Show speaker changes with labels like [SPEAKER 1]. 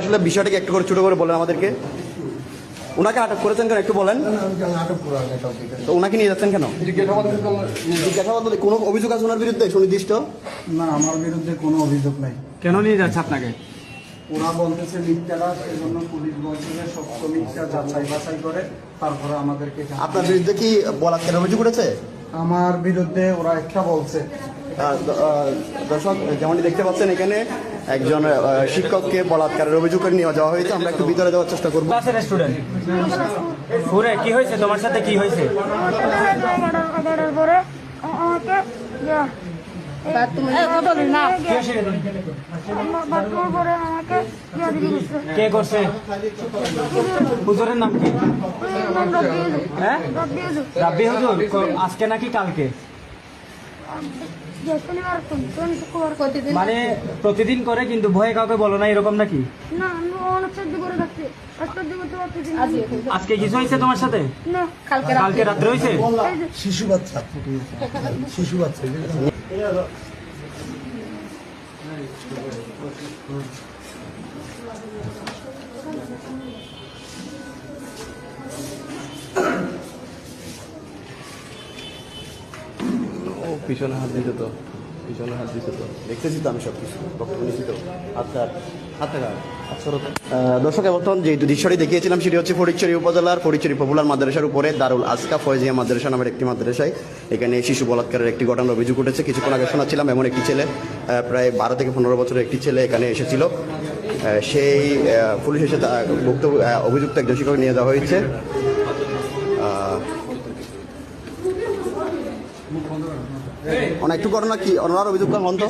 [SPEAKER 1] আসলে বিষয়টাকে একটু করে ছোট করে বলেন আমাদেরকে। ওনাকে আটক করেছেন কেন একটু বলেন।
[SPEAKER 2] আটক করা হয়
[SPEAKER 1] তো ওনাকে নিয়ে যাচ্ছেন কেন? জিজ্ঞাসাবাদ কোনো অভিযোগ আছে ওনার বিরুদ্ধে? সুনির্দিষ্ট?
[SPEAKER 2] না আমার বিরুদ্ধে কোনো অভিযোগ নাই।
[SPEAKER 3] কেন নিয়ে যাচ্ছে আপনাকে?
[SPEAKER 2] ওরা বলতেছে মিথ্যাটা সেজন্য পুলিশ বলছে যে সত্য মিথ্যা যাচাই বাছাই করে তারপরে আমাদেরকে
[SPEAKER 1] আপনার বিরুদ্ধে কি বলাৎকারের অভিযোগ উঠেছে?
[SPEAKER 2] আমার বিরুদ্ধে ওরা একটা বলছে।
[SPEAKER 1] দর্শক যেমনটি দেখতে পাচ্ছেন এখানে একজন শিক্ষককে বলাৎকারের অভিযোগ নিয়ে যাওয়া হয়েছে। আমরা একটু ভিতরে যাওয়ার চেষ্টা করব।
[SPEAKER 3] ক্লাসের স্টুডেন্ট পুরে কি হয়েছে? তোমার সাথে কি হয়েছে? কে করছে? হ্যাঁ? আজকে নাকি কালকে? মানে প্রতিদিন করে কিন্তু ভয়ে কাউকে বলো না এরকম নাকি?
[SPEAKER 4] না অনেক সহ্য করে থাকছি।
[SPEAKER 3] আজকে কিছু হয়েছে তোমার সাথে?
[SPEAKER 4] না।
[SPEAKER 3] কালকে রাত্রে। হয়েছে?
[SPEAKER 2] শিশু বাচ্চা। শিশু বাচ্চা
[SPEAKER 1] পিছনে হাত দিতে তো, পিছনে হাত দিতে তো। দেখতেছি তো আমি সব কিছু বক্তব্য তো। হাতটা কার দর্শক বর্তমান যে দৃশ্যটি দেখিয়েছিলাম, সেটি হচ্ছে ফটিকচুরি উপজেলার ফটিকচুরি পপুলার মাদ্রাসার উপরে দারুল আজকা ফয়জিয়া মাদ্রাসা নামের একটি মাদ্রাসায়। এখানে শিশু বলাৎকারের একটি ঘটনার অভিযোগ উঠেছে। কিছুক্ষণ আগে শোনাচ্ছিলাম, এমন একটি ছেলে প্রায় বারো থেকে পনেরো বছরের একটি ছেলে এখানে এসেছিল। সেই পুলিশ এসে ভুক্ত অভিযুক্ত একজন শিক্ষক নিয়ে যাওয়া হয়েছে। অনেক একটু ঘটনা কি? ওনার অভিযোগ করেন তো